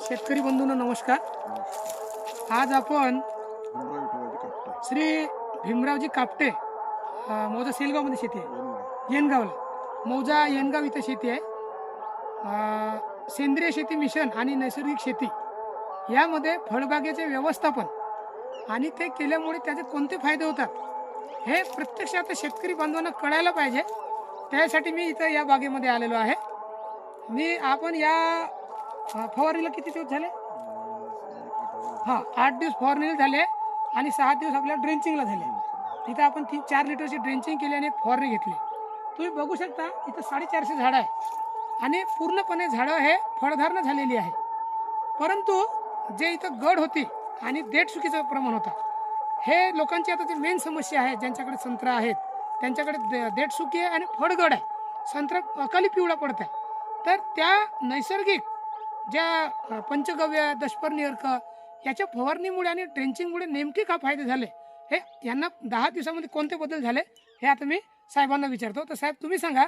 शेतकरी बंधूंना नमस्कार. आज आपण श्री भीमरावजी कापटे मौजा सेलगावमध्ये शेती आहे. येनगावला मौजा येनगाव इथं शेती आहे. सेंद्रिय शेती मिशन आणि नैसर्गिक शेती यामध्ये फळबागेचे व्यवस्थापन आणि ते केल्यामुळे त्याचे कोणते फायदे होतात हे प्रत्यक्ष आता शेतकरी बांधवांना कळायला पाहिजे. त्यासाठी मी इथं या बागेमध्ये आलेलो आहे. मी आपण या फवारणीला किती दिवस झाले? हां आठ दिवस फवारणीला झाले आणि सहा दिवस आपल्या ड्रेंचिंगला झाले. तिथं आपण तीन चार लिटरची ड्रेंचिंग केली आणि एक फवारणी घेतली. तुम्ही बघू शकता इथं साडेचारशे झाडं आहे आणि पूर्णपणे झाडं हे फळधारणं झालेली आहे. परंतु जे इथं गड होती आणि देठसुकीचं प्रमाण होता हे लोकांची आता जी मेन समस्या आहे ज्यांच्याकडे संत्रा आहेत त्यांच्याकडे दे- देठसुकी आहे आणि फळगड आहे. संत्र अकाली पिवळा पडत आहे तर त्या नैसर्गिक ज्या पंचगव्य दशपर्णी अर्क याच्या फवारणीमुळे आणि ड्रेंचिंगमुळे नेमके का फायदे झाले हे यांना दहा दिवसामध्ये कोणते बदल झाले हे आता मी साहेबांना विचारतो. तर साहेब तुम्ही सांगा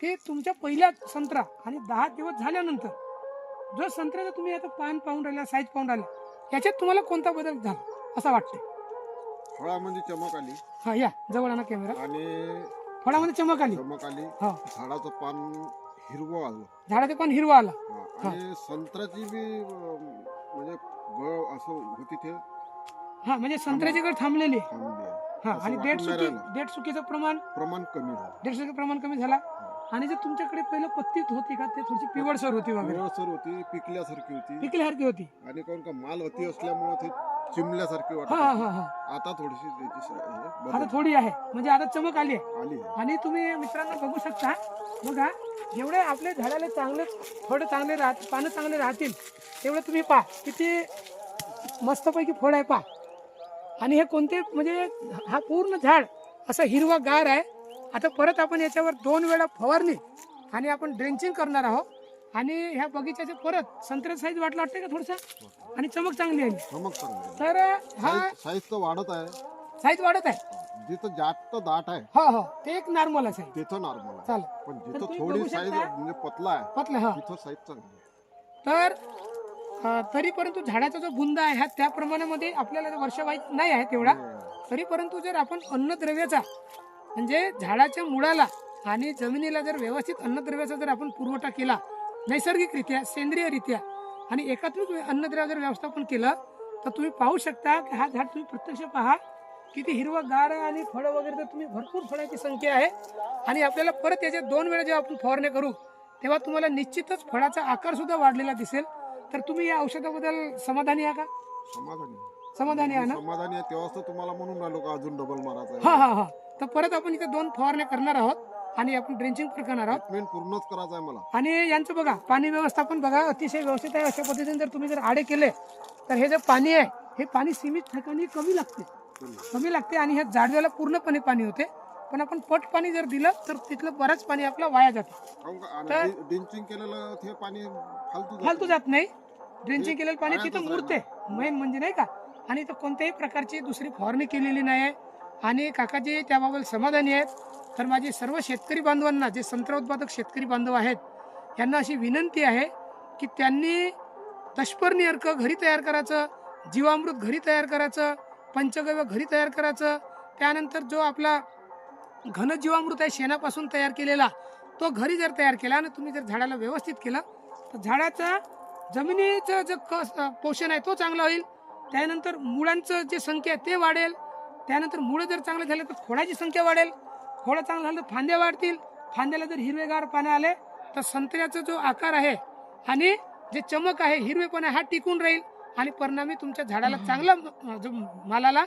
की तुमच्या पहिल्या संत्रा आणि दहा दिवस झाल्यानंतर जो संत्र्याचा तुम्ही आता पान पाहून राहिला साईज पाहून राहिला याच्यात तुम्हाला कोणता बदल झाला असं वाटतं फळामध्ये चमक आली. हा या जवळ आणा कॅमेरा आणि फळामध्ये चमक आली. चमक आली. हा. झाडाचं पान हिरवं आलं. झाडाचे पान हिरवा आला. आणि संत्र्याची बी अं, म्हणजे गळ असं होती ते. हा म्हणजे संत्र्याची गड थांबलेली. आहे. थांबली आहे. हा असं आणि वाटून डेट नाही सुकी राहिलं. डेट सुकीचं प्रमाण? प्रमाण कमी झालं. दीडशे प्रमाण कमी झाला. आणि जे तुमच्याकडे पहिलं पत्तीत होती का ते थोडीशी पिवळसर होती वगैरे? पिवळसर होती पिकल्यासारखी होती. पिकल्यासारखी होती. आणि कोण का माल अति असल्यामुळे ते चिमल्यासारखी वाटत. हा हा होती. हा हा. आता थोडीशी त्याची स- हे आता थोडी आहे. म्हणजे आता चमक आली आहे. आली आहे. आणि तुम्ही मित्रांनो बघू शकता बघा जेवढे आपले झाडाला चांगले फळ चांगले राहत पानं चांगले राहतील तेवढं तुम्ही पहा. किती मस्तपैकी फळ आहे पहा. आणि हे कोणते म्हणजे हा पूर्ण झाड असं हिरवा गार आहे. आता परत आपण याच्यावर दोन वेळा फवारणी आणि आपण ड्रेंचिंग करणार आहोत. आणि ह्या बगीच्याचे परत संत्र्या साईज वाटला वाटते का थोडसा? आणि चमक चांगली आहे. चमक चांगली तर हा साईज तर वाढत आहे. साईज वाढत आहे? जिथं जास्त दाट आहे हो हो. ते एक नॉर्मल आहे तिथं नॉर्मल आहे. चालेल. पण तर जिथं तुम्ही थोडी बघू साईज शकता. म्हणजे पतला आहे पतलं हा. तिथं साईज चांगली आहे. तर अ, तरी परंतु झाडाचा जो बुंदा आहे हा त्या प्रमाणामध्ये आपल्याला वर्षावाईज नाही आहे तेवढा. तरी परंतु जर आपण अन्नद्रव्याचा म्हणजे झाडाच्या मुळाला आणि जमिनीला जर व्यवस्थित अन्नद्रव्याचा जर आपण पुरवठा केला नैसर्गिकरित्या सेंद्रियरित्या आणि एकात्मिक अन्नद्रव्य जर व्यवस्थापन केलं तर तुम्ही पाहू शकता की हा झाड तुम्ही प्रत्यक्ष पहा. किती हिरवं गार आणि फळं वगैरे तर तुम्ही भरपूर फळाची संख्या आहे. आणि आपल्याला परत याच्या दोन वेळा जेव्हा आपण फवारण्या करू तेव्हा तुम्हाला निश्चितच फळाचा आकार सुद्धा वाढलेला दिसेल. तर तुम्ही या औषधाबद्दल समाधानी आहे का? समाधानी. समाधानी आहे ना? समाधानी आहे तेव्हाच तर तुम्हाला म्हणून राहिलो का अजून डबल मारायचा हा हा हा. तर परत आपण इथे दोन फवारण्या करणार आहोत. आणि आपण ड्रेंचिंग पण करणार आहोत. ट्रीटमेंट पूर्णच करायचं आहे मला. आणि यांचं बघा पाणी व्यवस्थापन बघा अतिशय व्यवस्थित आहे. अशा पद्धतीने जर तुम्ही जर आडे केले तर हे जे पाणी आहे हे पाणी सीमित ठिकाणी कमी लागते. कमी लागते आणि ह्या जाडव्याला पूर्णपणे पाणी होते. पण आपण पट पाणी जर दिलं तर तिथलं बरंच पाणी आपलं वाया जाते. काहून का? आणि तर- डि- डिंचिंग केलेलं ते पाणी फालतू जातं. फालतू जात नाही. ड्रेंचिंग केलेलं पाणी पाण्यातच तिथं मुरते मेन म्हणजे नाही का? आणि इथं कोणत्याही प्रकारची दुसरी फवारणी केलेली नाही. आहे आणि काकाजी त्याबाबत समाधानी आहेत. तर माझे सर्व शेतकरी बांधवांना जे संत्रा उत्पादक शेतकरी बांधव आहेत यांना अशी विनंती आहे की त्यांनी दशपर्णी अर्क घरी तयार करायचं जीवामृत घरी तयार करायचं पंचगव्य घरी तयार करायचं. त्यानंतर जो आपला घन जीवामृत आहे शेणापासून तयार केलेला तो घरी जर तयार केला आणि तुम्ही जर झाडाला व्यवस्थित केलं तर झाडाचा जमिनीचं जे कस पोषण आहे तो चांगला होईल. त्यानंतर मुळांचं जे संख्या आहे ते वाढेल. त्यानंतर मुळं जर चांगले झाले तर खोडाची संख्या वाढेल. खोडं चांगलं झालं तर फांद्या वाढतील. फांद्याला जर हिरवेगार पाने आले तर संत्र्याचा जो आकार आहे आणि जे चमक आहे हिरवेपणा हा टिकून राहील आणि परिणामी तुमच्या झाडाला चांगला जो मालाला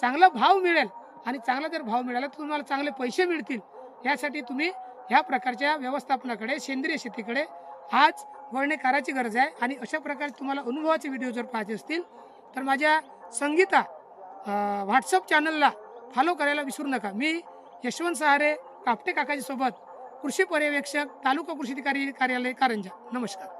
चांगला भाव मिळेल. आणि चांगला जर भाव मिळाला तर तुम्हाला चांगले पैसे मिळतील. यासाठी तुम्ही ह्या प्रकारच्या व्यवस्थापनाकडे सेंद्रिय शेतीकडे आज वळणे करायची गरज आहे. आणि अशा प्रकारे तुम्हाला अनुभवाचे व्हिडिओ जर पाहायचे असतील तर माझ्या संगीता व्हॉट्सअप चॅनलला फॉलो करायला विसरू नका. मी यशवंत सहारे कापटे काकाजी सोबत कृषी पर्यवेक्षक तालुका कृषी अधिकारी कार्यालय कारंजा. नमस्कार.